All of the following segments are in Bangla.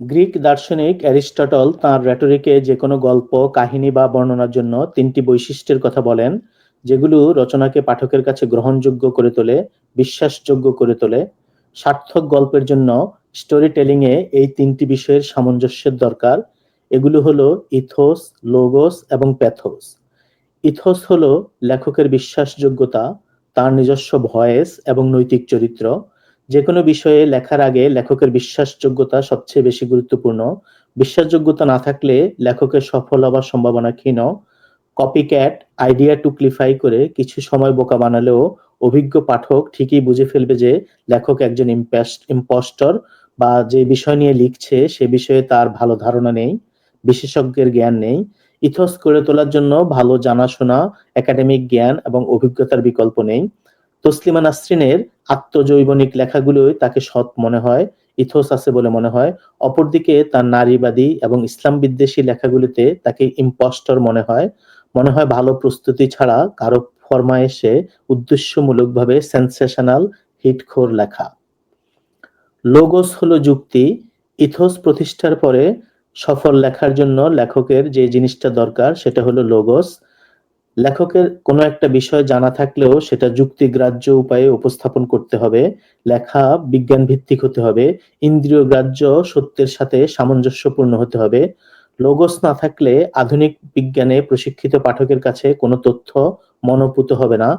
গ্রিক দার্শনিক অ্যারিস্টটল তাঁর রেটরিকে যে কোনো গল্প, কাহিনী বা বর্ণনার জন্য তিনটি বৈশিষ্ট্যের কথা বলেন, যেগুলো রচনাকে পাঠকের কাছে গ্রহণযোগ্য করে তোলে, বিশ্বাসযোগ্য করে তোলে। সার্থক গল্পের জন্য স্টোরি টেলিংয়ে এই তিনটি বিষয়ের সামঞ্জস্যের দরকার। এগুলো হলো ইথোস, লোগোস এবং প্যাথোস। ইথোস হলো লেখকের বিশ্বাসযোগ্যতা, তার নিজস্ব ভয়েস এবং নৈতিক চরিত্র। যেকোনো বিষয়ে লেখার আগে লেখকের বিশ্বাসযোগ্যতা সবচেয়ে বেশি গুরুত্বপূর্ণ। বিশ্বাসযোগ্যতা না থাকলে লেখকের সফল হবার সম্ভাবনা ক্ষীণ। কপি ক্যাট আইডিয়া টুকলিফাই করে কিছু সময় বোকা বানালেও অভিজ্ঞ পাঠক ঠিকই বুঝে ফেলবে যে লেখক একজন ইম্পস্টর বা যে বিষয় নিয়ে লিখছে সে বিষয়ে তার ভালো ধারণা নেই, বিশেষজ্ঞের জ্ঞান নেই। ইথস করে তোলার জন্য ভালো জানাশোনা, একাডেমিক জ্ঞান এবং অভিজ্ঞতার বিকল্প নেই। তসলিমা নাসরিনের আত্মজৈবনিক লেখাগুলোই তাকে সৎ মনে হয়, ইথোস আছে বলে মনে হয়। অপরদিকে তার নারীবাদী এবং ইসলাম বিদ্বেষী লেখাগুলিতে তাকে ইম্পস্টর মনে হয়। মনে হয় ভালো প্রস্তুতি ছাড়া কারও ফরমায়েশে উদ্দেশ্যমূলকভাবে সেন্সেশনাল হিটখোর লেখা। লোগোস হলো যুক্তি, ইথোস প্রতিষ্ঠার পরে সফল লেখার জন্য লেখকের যে জিনিসটা দরকার সেটা হলো লোগোস। লেখকের কোনো একটা বিষয় জানা থাকলেও সেটা যুক্তিগ্রাহ্য উপায়ে উপস্থাপন করতে হবে। লেখা বিজ্ঞান ভিত্তিক হতে হবে। ইন্দ্রিয়গ্রাহ্য সত্যের সাথে সামঞ্জস্যপূর্ণ হতে হবে। লোগোস না থাকলে আধুনিক বিজ্ঞানে প্রশিক্ষিত পাঠকের কাছে কোনো তথ্য মনোপুত হবে না।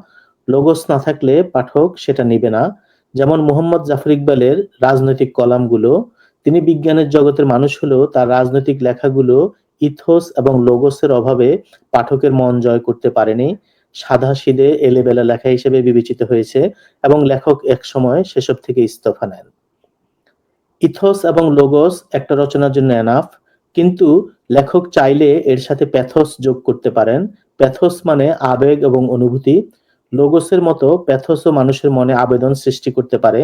লোগোস না থাকলে পাঠক সেটা নিবে না। যেমন মোহাম্মদ জাফর ইকবালের রাজনৈতিক কলামগুলো, তিনি বিজ্ঞানের জগতের মানুষ হলেও তার রাজনৈতিক লেখাগুলো ইথোস এবং লোগোসের অভাবে পাঠকের মন জয় করতে পারেনি। সাধাসিধে এলেবেলা লেখা হিসেবে বিবেচিত হয়েছে এবং লেখক একসময় সেসব থেকে ইস্তফা নেন। ইথোস এবং লোগোস একটা রচনার জন্য এনাফ, কিন্তু লেখক চাইলে এর সাথে প্যাথোস যোগ করতে পারেন। প্যাথোস মানে আবেগ এবং অনুভূতি। লোগোসের মতো প্যাথোসও মানুষের মনে আবেদন সৃষ্টি করতে পারে।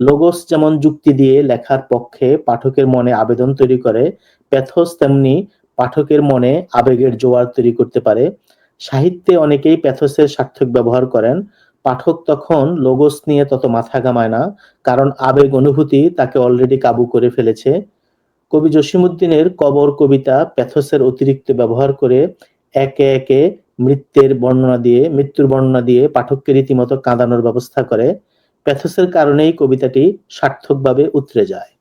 লোগোস যেমন যুক্তি দিয়ে লেখার পক্ষে পাঠকের মনে আবেদন তৈরি করে, প্যাথোস তেমনি পাঠকের মনে আবেগের জোয়ার তৈরি করতে পারে। সাহিত্যে অনেকেই প্যাথোসের সার্থক ব্যবহার করেন। পাঠক তখন লোগোস নিয়ে তত মাথা ঘামায় না, কারণ আবেগ অনুভূতি তাকে অলরেডি কাবু করে ফেলেছে। কবি জসিমউদ্দিনের কবর কবিতা প্যাথোসের অতিরিক্ত ব্যবহার করে একে একে মৃত্যের বর্ণনা দিয়ে মৃত্যুর বর্ণনা দিয়ে পাঠককে রীতিমতো কাঁদানোর ব্যবস্থা করে। প্যাথোসের কারণেই কবিতাটি সার্থকভাবে উতরে যায়।